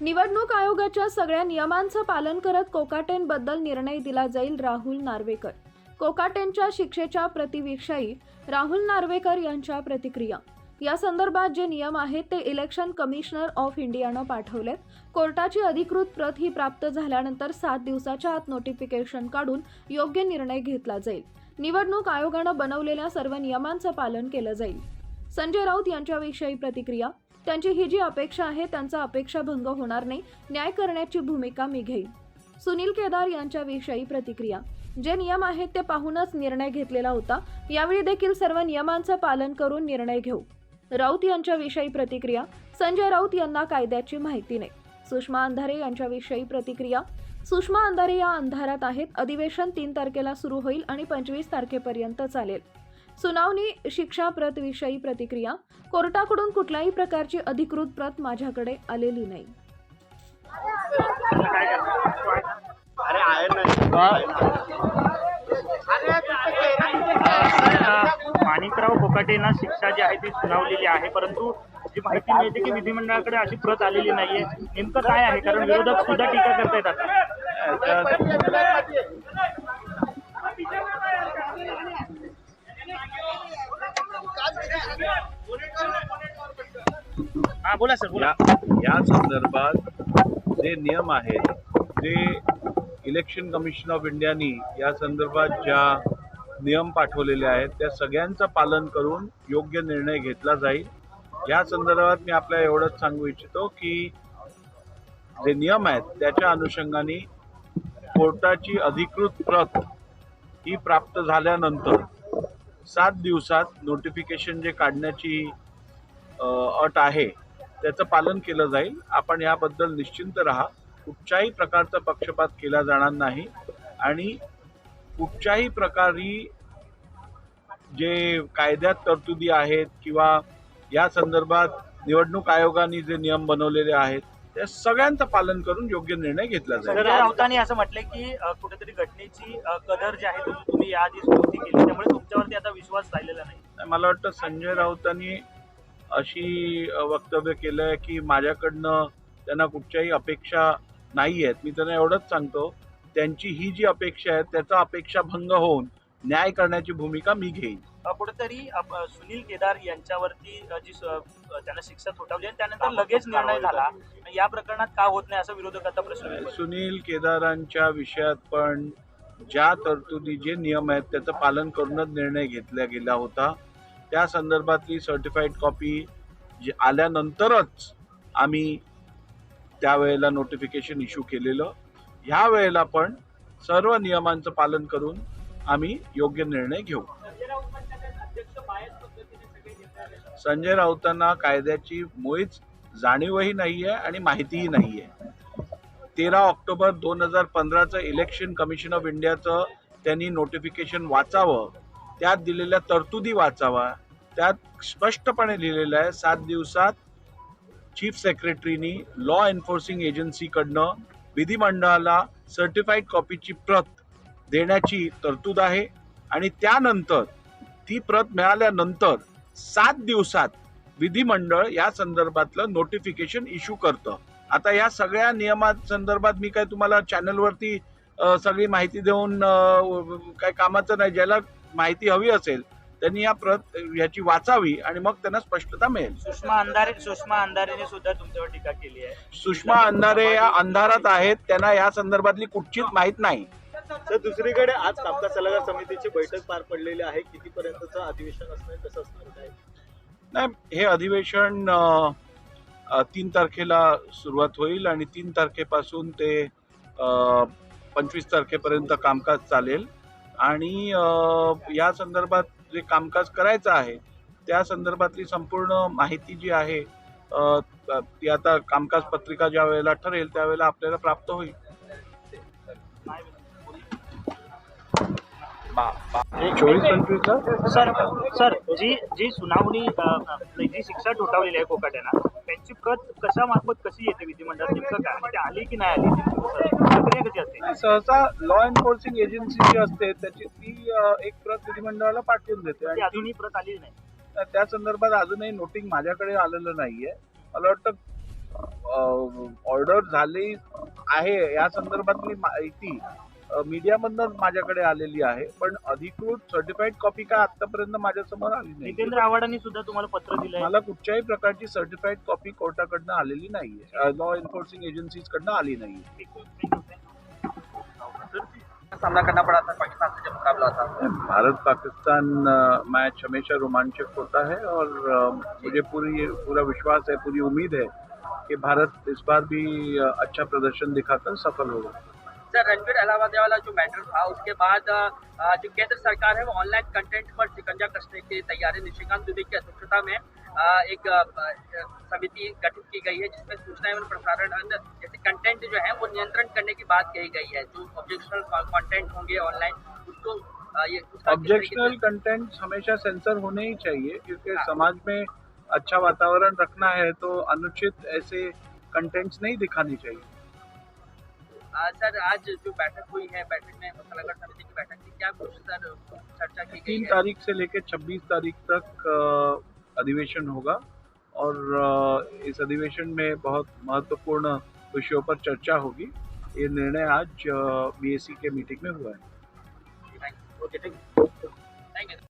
निवडणूक आयोगाच्या सगळ्या नियमांचं पालन करत कोकाटेंबद्दल निर्णय दिला जाईल राहुल नार्वेकर. कोकाटेंच्या शिक्षेच्या प्रतिविषयी राहुल नार्वेकर यांच्या प्रतिक्रिया. या संदर्भात जे नियम आहेत ते इलेक्शन कमिशनर ऑफ इंडियानं पाठवलेत. कोर्टाची अधिकृत प्रत ही प्राप्त झाल्यानंतर सात दिवसाच्या आत नोटिफिकेशन काढून योग्य निर्णय घेतला जाईल. निवडणूक आयोगानं बनवलेल्या सर्व नियमांचं पालन केलं जाईल. संजय राऊत यांच्याविषयी प्रतिक्रिया. त्यांची ही जी अपेक्षा आहे त्यांचा अपेक्षाभंग होणार नाही. न्याय करण्याची भूमिका मी घेईन. सुनील केदार यांच्याविषयी प्रतिक्रिया. जे नियम आहेत ते पाहूनच निर्णय घेतलेला होता. यावेळी देखील सर्व नियमांचं पालन करून निर्णय घेऊ. राऊत यांच्याविषयी प्रतिक्रिया. संजय राऊत यांना कायद्याची माहिती नाही. सुषमा अंधारे यांच्याविषयी प्रतिक्रिया. सुषमा अंधारे या अंधारात आहेत. अधिवेशन तीन तारखेला सुरू होईल आणि पंचवीस तारखेपर्यंत चालेल. सुनावणी शिक्षा प्रत विषयी प्रतिक्रिया कोर्टाकडून कुठल्याही प्रकारची अधिकृत प्रत माझ्याकडे आलेली नाही. अरे आहे. ना माणिकराव कोकाटेंना शिक्षा जी आहे ती सुनावलेली आहे परंतु जी माहिती मिळते की विधिमंडळाकडे अशी प्रत आलेली नाहीये. नेमकं काय आहे? कारण विरोधक सुद्धा टीका करतायत आता. हा बोला सर बोला. या संदर्भात जे नियम आहेत जे इलेक्शन कमिशन ऑफ इंडियानी या संदर्भात ज्या नियम पाठवलेले आहेत त्या सगळ्यांचं पालन करून योग्य निर्णय घेतला जाईल. या संदर्भात मी आपल्याला एवढंच सांगू इच्छितो की जे नियम आहेत त्याच्या अनुषंगाने कोर्टाची अधिकृत प्रत ही प्राप्त झाल्यानंतर सात दिवसात नोटिफिकेशन जे काढण्याची अट आहे त्याचं पालन केलं जाईल. आपण याबद्दल निश्चिंत राहा. कुठच्याही प्रकारचा पक्षपात केला जाणार नाही. आणि कुठच्याही प्रकारे जे कायद्यात तरतुदी आहेत किंवा या संदर्भात निवडणूक आयोगाने जे नियम बनवलेले आहेत त्या सगळ्यांचं पालन करून योग्य निर्णय घेतला जाईल. राऊतांनी असं म्हटलंय की कुठेतरी घटनेची कदर जी आहे तुम्ही याआधी स्तुती केली त्यामुळे तुमच्यावरती आता मला वाटतं संजय राऊतांनी अशी वक्तव्य केलं आहे की माझ्याकडनं त्यांना कुठच्याही अपेक्षा नाही आहेत मी त्यांना एवढंच सांगतो त्यांची ही जी अपेक्षा आहे त्याचा अपेक्षा भंग होऊन न्याय करण्याची भूमिका मी घेईन. कुठेतरी सुनील केदार यांच्यावरती जी त्यांना शिक्षा थोटावली आणि त्यानंतर लगेच निर्णय झाला. या प्रकरणात का होत नाही असं विरोधकांचा प्रश्न आहे. सुनील केदारांच्या विषयात पण ज्या तरतुदी जे नियम आहेत त्याचं पालन करूनच निर्णय घेतला गेला होता. त्या संदर्भातली सर्टिफाईड कॉपी जी आल्यानंतरच आम्ही त्यावेळेला नोटिफिकेशन इश्यू केलेलं. ह्या वेळेला पण सर्व नियमांचं पालन करून आम्ही योग्य निर्णय घेऊ. संजय राऊतांना कायद्याची मुळीच जाणीवही नाही आहे आणि माहितीही नाही आहे तेरा ऑक्टोबर दोन हजार पंधराचं इलेक्शन कमिशन ऑफ इंडियाचं त्यांनी नोटिफिकेशन वाचावं. त्यात दिलेल्या तरतुदी वाचावा. त्यात स्पष्टपणे लिहिलेलं आहे सात दिवसात चीफ सेक्रेटरीनी लॉ एन्फोर्सिंग एजन्सीकडनं विधिमंडळाला सर्टिफाईड कॉपीची प्रत देण्याची तरतूद आहे आणि त्यानंतर ती प्रत मिळाल्यानंतर सात दिवसात विधिमंडळ या संदर्भातलं नोटिफिकेशन इश्यू करतं. आता या सगळ्या नियमा संदर्भात मी काय तुम्हाला चॅनलवरती सगळी माहिती देऊन काय कामाचं नाही ज्याला माहिती हवी असेल त्यांनी या प्रत याची वाचावी आणि मग त्यांना स्पष्टता मिळेल. सुषमा अंधारे सुषमा अंधारेने सुद्धा तुमच्यावर टीका केली आहे. सुषमा अंधारे या अंधारात आहेत त्यांना या संदर्भातली कुठचीच माहीत नाही. तर दुसरीकडे आज कामकाज सल्लागार समितीची बैठक पार पडलेली आहे. कितीपर्यंतचं अधिवेशन असणार कसं असणार काय? नाही हे अधिवेशन तीन तारखेला सुरुवात होईल आणि तीन तारखेपासून ते पंचवीस तारखेपर्यंत कामकाज चालेल. आणि या संदर्भात जे कामकाज करायचं आहे त्या संदर्भातली संपूर्ण माहिती जी आहे ती आता कामकाज पत्रिका ज्या वेळेला ठरेल त्यावेळेला आपल्याला प्राप्त होईल. चोवीस पंचवीस सर सर जी जी सुनावणी जी शिक्षा ठोठावलेली आहे कोकाट्यांना त्यांची प्रत कशा मार्फत कशी येते विधिमंडळात नेमकं काय? ती आली की नाही आली प्रक्रिया कशी असते सहसा लॉ एन्फोर्सिंग एजन्सी जी असते त्याची ती एक प्रत विधिमंडळाला पाठवून देते. ती आणि अजूनही प्रत आलेली नाही. त्या संदर्भात अजूनही नोटिंग माझ्याकडे आलेलं नाहीये. मला वाटतं ऑर्डर झाली आहे या संदर्भातली माहिती अ, मीडियामधनं माझ्याकडे आलेली आहे. पण अधिकृत सर्टिफाईड कॉपी काय आतापर्यंत माझ्यासमोर आली नाही. जितेंद्र आव्हाडांनी सुद्धा तुम्हाला पत्र दिलंय. मला कुठच्याही प्रकारची सर्टिफाईड कॉपी कोर्टाकडनं आलेली नाहीये. लॉ एन्फोर्सिंग एजन्सीज कडनं आली नाहीये. सामना करना पड़ा था पाकिस्तान से जब मुकाबला था। भारत पाकिस्तान मैच हमेशा रोमांचक होता है और मुझे पूरी पूरा विश्वास है पूरी उम्मीद है कि भारत इस बार भी अच्छा प्रदर्शन दिखाकर सफल होगा। सर रणवीर अलाहाबाद वाला जो मैटर था उसके बाद जो केंद्र सरकार है वो ऑनलाइन कंटेंट पर शिकंजा कसने की तैयारी निशिकांत दुबे की अध्यक्षता में एक समिति गठित की गई है जिसमें सूचना एवं प्रसारण जैसे कंटेंट जो है वो नियंत्रण करने बात कही गई है जो ऑब्जेक्शनल कंटेंट होंगे ऑनलाइन उसको ऑब्जेक्शनल कंटेंट हमेशा सेंसर होने ही चाहिए क्योंकि हाँ। समाज में अच्छा वातावरण रखना है तो अनुचित ऐसे कंटेंट्स नहीं दिखानी चाहिए। सर आज जो बैठक हुई है बैठक में सलाहकार समिति की बैठक थी क्या कुछ सर चर्चा की तीन तारीख से लेकर 26 तारीख तक अधिवेशन होगा और इस अधिवेशन में बहुत महत्वपूर्ण विषयों पर चर्चा होगी। ये निर्णय आज बी के मीटिंग में हुआ है। Okay thank you